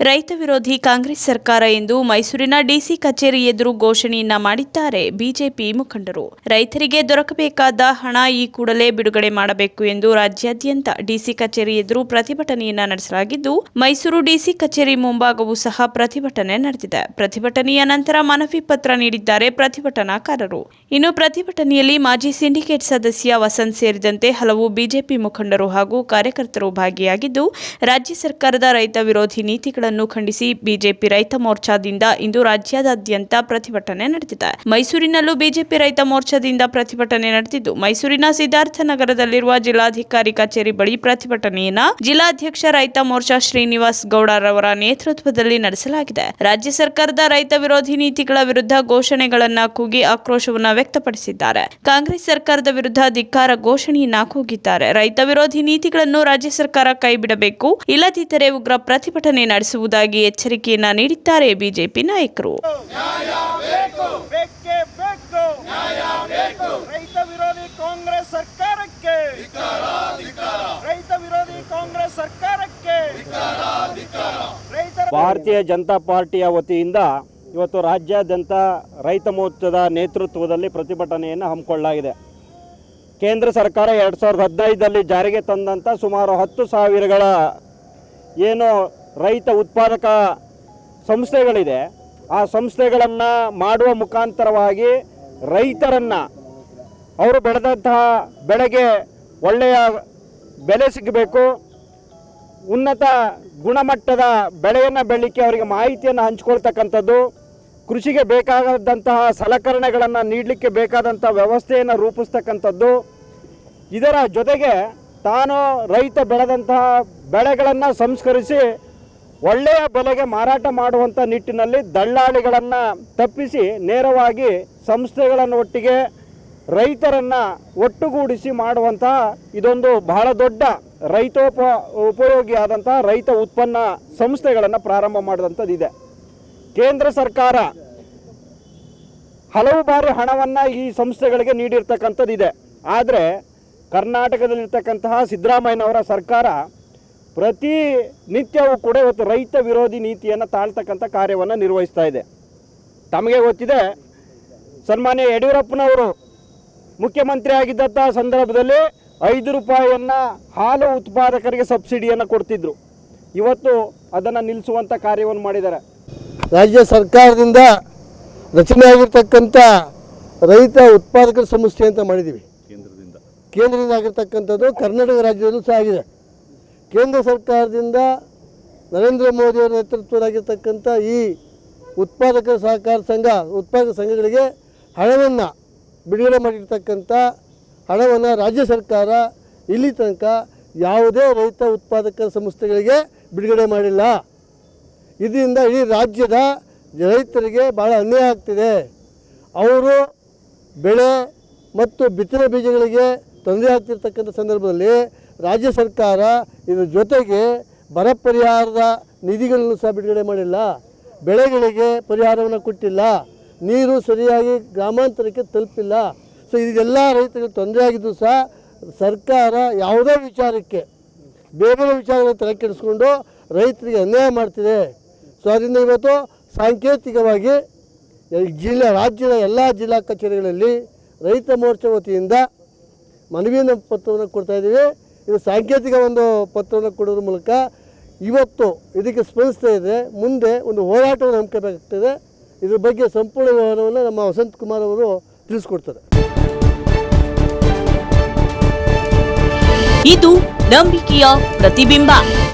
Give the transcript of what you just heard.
ರೈತ ವಿರೋಧಿ ಕಾಂಗ್ರೆಸ್ ಸರ್ಕಾರ ಎಂದು ಮೈಸೂರಿನ ಡಿಸಿ ಕಚೇರಿ ಎದುರು ಘೋಷಣೆಯನ್ನ ಮಾಡಿದ್ದಾರೆ ಬಿಜೆಪಿ ಮುಖಂಡರು. ರೈತರಿಗೆ ದೊರಕಬೇಕಾದ ಹಣ ಈ ಕೂಡಲೇ ಬಿಡುಗಡೆ ಮಾಡಬೇಕು ಎಂದು ರಾಜ್ಯಾದ್ಯಂತ ಡಿಸಿ ಕಚೇರಿ ಎದುರು ಪ್ರತಿಭಟನೆಯನ್ನ ನಡೆಸಲಾಗಿದ್ದು, ಮೈಸೂರು ಡಿಸಿ ಕಚೇರಿ ಮುಂಭಾಗವೂ ಸಹ ಪ್ರತಿಭಟನೆ ನಡೆದಿದೆ. ಪ್ರತಿಭಟನೆಯ ನಂತರ ಮನವಿ ಪತ್ರ ನೀಡಿದ್ದಾರೆ ಪ್ರತಿಭಟನಾಕಾರರು. ಇನ್ನು ಪ್ರತಿಭಟನೆಯಲ್ಲಿ ಮಾಜಿ ಸಿಂಡಿಕೇಟ್ ಸದಸ್ಯ ವಸಂತ್ ಸೇರಿದಂತೆ ಹಲವು ಬಿಜೆಪಿ ಮುಖಂಡರು ಹಾಗೂ ಕಾರ್ಯಕರ್ತರು ಭಾಗಿಯಾಗಿದ್ದು, ರಾಜ್ಯ ಸರ್ಕಾರದ ರೈತ ವಿರೋಧಿ ನೀತಿಗಳನ್ನು ಖಂಡಿಸಿ ಬಿಜೆಪಿ ರೈತ ಮೋರ್ಚಾದಿಂದ ಇಂದು ರಾಜ್ಯಾದ್ಯಂತ ಪ್ರತಿಭಟನೆ ನಡೆದಿದೆ. ಮೈಸೂರಿನಲ್ಲೂ ಬಿಜೆಪಿ ರೈತ ಮೋರ್ಚಾದಿಂದ ಪ್ರತಿಭಟನೆ ನಡೆದಿದ್ದು, ಮೈಸೂರಿನ ಸಿದ್ಧಾರ್ಥ ನಗರದಲ್ಲಿರುವ ಜಿಲ್ಲಾಧಿಕಾರಿ ಕಚೇರಿ ಬಳಿ ಪ್ರತಿಭಟನೆಯನ್ನ ಜಿಲ್ಲಾಧ್ಯಕ್ಷ ರೈತ ಮೋರ್ಚಾ ಶ್ರೀನಿವಾಸ್ ಗೌಡರವರ ನೇತೃತ್ವದಲ್ಲಿ ನಡೆಸಲಾಗಿದೆ. ರಾಜ್ಯ ಸರ್ಕಾರದ ರೈತ ವಿರೋಧಿ ನೀತಿಗಳ ವಿರುದ್ಧ ಘೋಷಣೆಗಳನ್ನ ಕೂಗಿ ಆಕ್ರೋಶವನ್ನ ವ್ಯಕ್ತಪಡಿಸಿದ್ದಾರೆ. ಕಾಂಗ್ರೆಸ್ ಸರ್ಕಾರದ ವಿರುದ್ಧ ಧಿಕ್ಕಾರ ಘೋಷಣೆಯನ್ನ ಕೂಗಿದ್ದಾರೆ. ರೈತ ವಿರೋಧಿ ನೀತಿಗಳನ್ನು ರಾಜ್ಯ ಸರ್ಕಾರ ಕೈಬಿಡಬೇಕು, ಇಲ್ಲದಿದ್ದರೆ ಉಗ್ರ ಪ್ರತಿಭಟನೆ ನಡೆಸುವುದಾಗಿ ಎಚ್ಚರಿಕೆಯನ್ನ ನೀಡಿದ್ದಾರೆ ಬಿಜೆಪಿ ನಾಯಕರು. ಬೇಕೇ ಬೇಕು. ನ್ಯಾಯ ಬೇಕು. ರೈತ ವಿರೋಧಿ ಕಾಂಗ್ರೆಸ್ ಸರ್ಕಾರಕ್ಕೆ. ರೈತ ವಿರೋಧಿ ಕಾಂಗ್ರೆಸ್ ಸರ್ಕಾರಕ್ಕೆ. ಭಾರತೀಯ ಜನತಾ ಪಾರ್ಟಿಯ ವತಿಯಿಂದ ಇವತ್ತು ರಾಜ್ಯಾದ್ಯಂತ ರೈತ ಮೋರ್ಚಾದ ನೇತೃತ್ವದಲ್ಲಿ ಪ್ರತಿಭಟನೆಯನ್ನು ಹಮ್ಮಿಕೊಳ್ಳಲಾಗಿದೆ. ಕೇಂದ್ರ ಸರ್ಕಾರ ಎರಡು ಸಾವಿರದ ಹದಿನೈದರಲ್ಲಿ ಜಾರಿಗೆ ತಂದಂಥ ಸುಮಾರು ಹತ್ತು ಸಾವಿರಗಳ ಏನು ರೈತ ಉತ್ಪಾದಕ ಸಂಸ್ಥೆಗಳಿದೆ. ಆ ಸಂಸ್ಥೆಗಳನ್ನು ಮಾಡುವ ಮುಖಾಂತರವಾಗಿ ರೈತರನ್ನು ಅವರು ಬೆಳೆದಂತಹ ಬೆಳೆಗೆ ಒಳ್ಳೆಯ ಬೆಲೆ ಸಿಗಬೇಕು. ಉನ್ನತ ಗುಣಮಟ್ಟದ ಬೆಳೆಯನ್ನು ಬೆಳಲಿಕ್ಕೆ ಅವರಿಗೆ ಮಾಹಿತಿಯನ್ನು ಹಂಚ್ಕೊಳ್ತಕ್ಕಂಥದ್ದು, ಕೃಷಿಗೆ ಬೇಕಾದಂತಹ ಸಲಕರಣೆಗಳನ್ನು ನೀಡಲಿಕ್ಕೆ ಬೇಕಾದಂಥ ವ್ಯವಸ್ಥೆಯನ್ನು ರೂಪಿಸ್ತಕ್ಕಂಥದ್ದು. ಇದರ ಜೊತೆಗೆ ತಾನು ರೈತ ಬೆಳೆದಂತಹ ಬೆಳೆಗಳನ್ನು ಸಂಸ್ಕರಿಸಿ ಒಳ್ಳೆಯ ಬೆಲೆಗೆ ಮಾರಾಟ ಮಾಡುವಂಥ ನಿಟ್ಟಿನಲ್ಲಿ ದಳ್ಳಾಳಿಗಳನ್ನು ತಪ್ಪಿಸಿ ನೇರವಾಗಿ ಸಂಸ್ಥೆಗಳನ್ನು ಒಟ್ಟಿಗೆ ರೈತರನ್ನು ಒಟ್ಟುಗೂಡಿಸಿ ಮಾಡುವಂತಹ ಇದೊಂದು ಬಹಳ ದೊಡ್ಡ ರೈತೋಪ ಉಪಯೋಗಿಯಾದಂಥ ರೈತ ಉತ್ಪನ್ನ ಸಂಸ್ಥೆಗಳನ್ನು ಪ್ರಾರಂಭ ಮಾಡಿದಂಥದ್ದಿದೆ ಕೇಂದ್ರ ಸರ್ಕಾರ ಹಲವು ಬಾರಿ ಹಣವನ್ನು ಈ ಸಂಸ್ಥೆಗಳಿಗೆ ನೀಡಿರ್ತಕ್ಕಂಥದ್ದಿದೆ. ಆದರೆ ಕರ್ನಾಟಕದಲ್ಲಿರ್ತಕ್ಕಂತಹ ಸಿದ್ದರಾಮಯ್ಯನವರ ಸರ್ಕಾರ ಪ್ರತಿ ನಿತ್ಯವೂ ಕೂಡ ಇವತ್ತು ರೈತ ವಿರೋಧಿ ನೀತಿಯನ್ನು ತಾಳ್ತಕ್ಕಂಥ ಕಾರ್ಯವನ್ನು ನಿರ್ವಹಿಸ್ತಾ ಇದೆ. ತಮಗೆ ಗೊತ್ತಿದೆ ಸನ್ಮಾನ್ಯ ಯಡಿಯೂರಪ್ಪನವರು ಮುಖ್ಯಮಂತ್ರಿ ಆಗಿದ್ದಂಥ ಸಂದರ್ಭದಲ್ಲಿ ಐದು ರೂಪಾಯಿಯನ್ನು ಹಾಲು ಉತ್ಪಾದಕರಿಗೆ ಸಬ್ಸಿಡಿಯನ್ನು ಕೊಡ್ತಿದ್ರು. ಇವತ್ತು ಅದನ್ನು ನಿಲ್ಲಿಸುವಂಥ ಕಾರ್ಯವನ್ನು ಮಾಡಿದ್ದಾರೆ. ರಾಜ್ಯ ಸರ್ಕಾರದಿಂದ ರಚನೆಯಾಗಿರ್ತಕ್ಕಂಥ ರೈತ ಉತ್ಪಾದಕರ ಸಂಸ್ಥೆ ಅಂತ ಮಾಡಿದ್ದೀವಿ. ಕೇಂದ್ರದಿಂದ ಆಗಿರ್ತಕ್ಕಂಥದ್ದು ಕರ್ನಾಟಕ ರಾಜ್ಯದಲ್ಲೂ ಸಹ ಆಗಿದೆ. ಕೇಂದ್ರ ಸರ್ಕಾರದಿಂದ ನರೇಂದ್ರ ಮೋದಿಯವರ ನೇತೃತ್ವದಾಗಿರ್ತಕ್ಕಂಥ ಈ ಉತ್ಪಾದಕರ ಸಹಕಾರ ಸಂಘ, ಉತ್ಪಾದಕ ಸಂಘಗಳಿಗೆ ಹಣವನ್ನು ಬಿಡುಗಡೆ ಮಾಡಿರ್ತಕ್ಕಂಥ ಹಣವನ್ನು ರಾಜ್ಯ ಸರ್ಕಾರ ಇಲ್ಲಿ ತನಕ ಯಾವುದೇ ರೈತ ಉತ್ಪಾದಕರ ಸಂಸ್ಥೆಗಳಿಗೆ ಬಿಡುಗಡೆ ಮಾಡಿಲ್ಲ. ಇದರಿಂದ ಇಡೀ ರಾಜ್ಯದ ರೈತರಿಗೆ ಭಾಳ ಅನ್ಯಾಯ ಆಗ್ತಿದೆ. ಅವರು ಬೆಳೆ ಮತ್ತು ಬಿತ್ತನೆ ಬೀಜಗಳಿಗೆ ತೊಂದರೆ ಆಗ್ತಿರ್ತಕ್ಕಂಥ ಸಂದರ್ಭದಲ್ಲಿ ರಾಜ್ಯ ಸರ್ಕಾರ ಇದರ ಜೊತೆಗೆ ಬರ ಪರಿಹಾರದ ನಿಧಿಗಳನ್ನು ಸಹ ಬಿಡುಗಡೆ ಮಾಡಿಲ್ಲ. ಬೆಳೆಗಳಿಗೆ ಪರಿಹಾರವನ್ನು ಕೊಟ್ಟಿಲ್ಲ. ನೀರು ಸರಿಯಾಗಿ ಗ್ರಾಮಾಂತರಕ್ಕೆ ತಲುಪಿಲ್ಲ. ಸೊ ಇದೆಲ್ಲ ರೈತರಿಗೆ ತೊಂದರೆ ಆಗಿದ್ದು ಸಹ ಸರ್ಕಾರ ಯಾವುದೇ ವಿಚಾರಕ್ಕೆ, ಬೇರೆ ಬೇರೆ ವಿಚಾರಗಳನ್ನು ತಲೆ ಕೆಡಿಸ್ಕೊಂಡು ರೈತರಿಗೆ ಅನ್ಯಾಯ ಮಾಡ್ತಿದೆ. ಸೊ ಅದರಿಂದ ಇವತ್ತು ಸಾಂಕೇತಿಕವಾಗಿ ಜಿಲ್ಲಾ, ರಾಜ್ಯದ ಎಲ್ಲ ಜಿಲ್ಲಾ ಕಚೇರಿಗಳಲ್ಲಿ ರೈತ ಮೋರ್ಚಾ ವತಿಯಿಂದ ಮನವಿಯನ್ನು ಪತ್ರವನ್ನು ಕೊಡ್ತಾ ಇದ್ದೀವಿ. ಇದು ಸಾಂಕೇತಿಕ ಒಂದು ಪತ್ರವನ್ನು ಕೊಡೋದ್ರ ಮೂಲಕ ಇವತ್ತು ಇದಕ್ಕೆ ಸ್ಪಂದಿಸ್ತಾ ಇದೆ. ಮುಂದೆ ಒಂದು ಹೋರಾಟವನ್ನು ಹಮ್ಮಿಕೋಬೇಕಾಗ್ತದೆ ಇದ್ರ ಬಗ್ಗೆ ಸಂಪೂರ್ಣ ವಿವರವನ್ನು ನಮ್ಮ ವಸಂತ್ ಕುಮಾರ್ ಅವರು ತಿಳಿಸ್ಕೊಡ್ತಾರೆ. ಇದು ನಂಬಿಕೆಯ ಪ್ರತಿಬಿಂಬ.